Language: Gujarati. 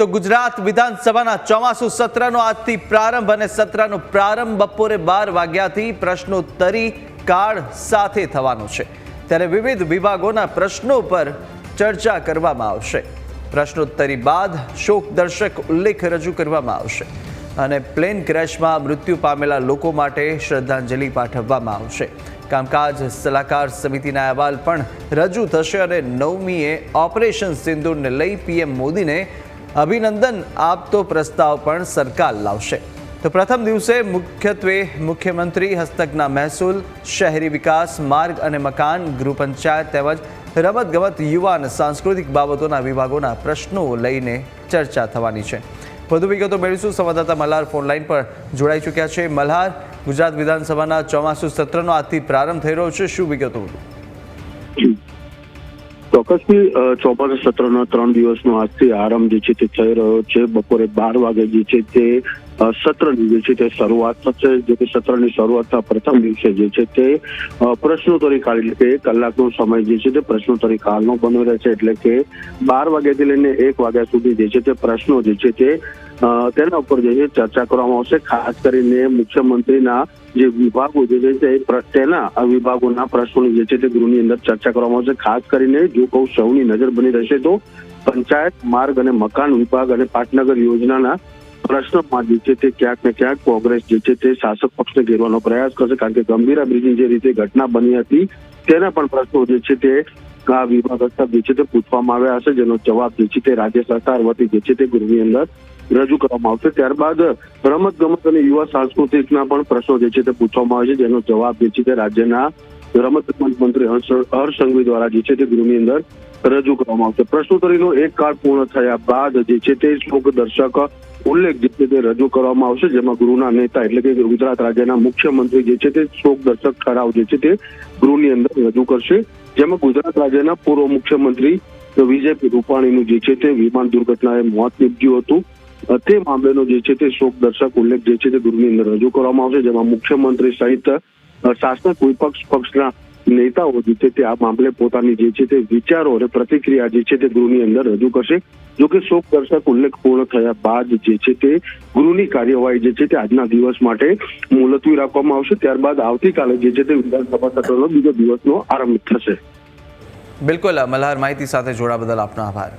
તો ગુજરાત વિધાનસભાના ચોમાસુ સત્રનો આજથી પ્રારંભ અને સત્રનો પ્રારંભ બપોરે બાર વાગ્યાથી પ્રશ્નોત્તરી કાળ સાથે થવાનો છે. ત્યારે વિવિધ વિભાગોના પ્રશ્નો પર ચર્ચા કરવામાં આવશે. પ્રશ્નોત્તરી બાદ શોકદર્શક ઉલ્લેખ રજૂ કરવામાં આવશે અને પ્લેન ક્રેશમાં મૃત્યુ પામેલા લોકો માટે શ્રદ્ધાંજલિ પાઠવવામાં આવશે. કામકાજ સલાહકાર સમિતિના અહેવાલ પણ રજૂ થશે અને નવમીએ ઓપરેશન સિંદૂરને લઈ પીએમ મોદીને અભિનંદન. આપતો પ્રસ્તાવ પણ સરકાર લાવશે. તો પ્રથમ દિવસે મુખ્યત્વે મુખ્યમંત્રી હસ્તકના મહેસૂલ, શહેરી વિકાસ, માર્ગ અને મકાન ગૃહ પંચાયત તેમજ રમતગમત યુવા અને સાંસ્કૃતિક બાબતોના વિભાગોના પ્રશ્નો લઈને ચર્ચા થવાની છે. વધુ વિગતો મેળવીશું. સંવાદદાતા મલ્હાર ફોન લાઈન પર જોડાઈ ચૂક્યા છે. મલ્હાર, ગુજરાત વિધાનસભાના ચોમાસુ સત્રનો આજથી પ્રારંભ થઈ રહ્યો છે. શું વિગતો? ચોક્કસથી અ, સત્રના ત્રણ દિવસનો આજથી આરંભ જે છે તે થઈ રહ્યો છે. બપોરે બાર વાગે જે છે તે સત્રની જે છે તે શરૂઆત થશે. જે કે સત્રની શરૂઆતના પ્રથમ દિવસે જે છે તે પ્રશ્નોત્તરી કાળ એટલે કે કલાકનો સમય જે છે તે પ્રશ્નોત્તરી કાળનો બન્યો રહેશે. એટલે કે બાર વાગ્યાથી લઈને એક વાગ્યા સુધી જે છે તે પ્રશ્નો જે છે તે તેના ઉપર જે ચર્ચા કરવામાં આવશે. ખાસ કરીને મુખ્યમંત્રીના જે વિભાગો જે છે તેના વિભાગોના પ્રશ્નોની જે છે તે ગૃહની અંદર ચર્ચા કરવામાં આવશે. ખાસ કરીને જો કહું સૌની નજર બની રહેશે તો પંચાયત, માર્ગ અને મકાન વિભાગ અને પાટનગર યોજનાના પ્રશ્નમાં જે છે તે ક્યાંક ને ક્યાંક કોંગ્રેસ જે છે તે શાસક પક્ષને ઘેરવાનો પ્રયાસ કરશે. કારણ કે ગંભીરા બ્રિજની જે રીતે ઘટના બની હતી તેના પણ પ્રશ્નો જે છે તે વિભાગ હસ્તક જે છે તે પૂછવામાં આવ્યા હશે જેનો જવાબ જે છે તે રાજ્ય સરકાર વતી જે છે તે ગૃહની અંદર રજૂ કરવામાં આવશે ત્યારબાદ રમત ગમત અને યુવા સાંસ્કૃતિકના પણ પ્રશ્નો જે છે તે પૂછવામાં આવે છે જેનો જવાબ જે છે તે રાજ્યના રમત ગમત મંત્રી હર્ષ સંઘવી દ્વારા જે છે તે ગૃહની અંદર રજૂ કરવામાં આવશે પ્રશ્નોત્તરીનો એક કાળ પૂર્ણ થયા બાદ જે છે તે શોક દર્શક ઉલ્લેખ જે છે તે રજૂ કરવામાં આવશે જેમાં ગૃહના નેતા એટલે કે ગુજરાત રાજ્યના મુખ્યમંત્રી જે છે તે શોક દર્શક ઠરાવ જે છે તે ગૃહની અંદર રજૂ કરશે જેમાં ગુજરાત રાજ્યના પૂર્વ મુખ્યમંત્રી વિજય રૂપાણીનું જે છે તે વિમાન દુર્ઘટનાએ મોત નીપજ્યું હતું. તે મામલેનો જે છે તે શોક દર્શક ઉલ્લેખ જે છે તે ગૃહની અંદર રજૂ કરવામાં આવશે, જેમાં મુખ્યમંત્રી સહિત શાસક વિપક્ષ પક્ષના નેતાઓ જે છે તે આ મામલે પોતાની જે છે તે વિચારો અને પ્રતિક્રિયા જે છે તે ગૃહની અંદર રજૂ કરશે. જોકે શોક દર્શક ઉલ્લેખ પૂર્ણ થયા બાદ જે છે તે ગૃહની કાર્યવાહી જે છે તે આજના દિવસ માટે મુલતવી રાખવામાં આવશે. ત્યારબાદ આવતીકાલે જે છે તે વિધાનસભા સત્રનો બીજો દિવસનો આરંભ થશે. બિલકુલ મલ્હાર માહિતી સાથે જોડા બદલ આપનો આભાર.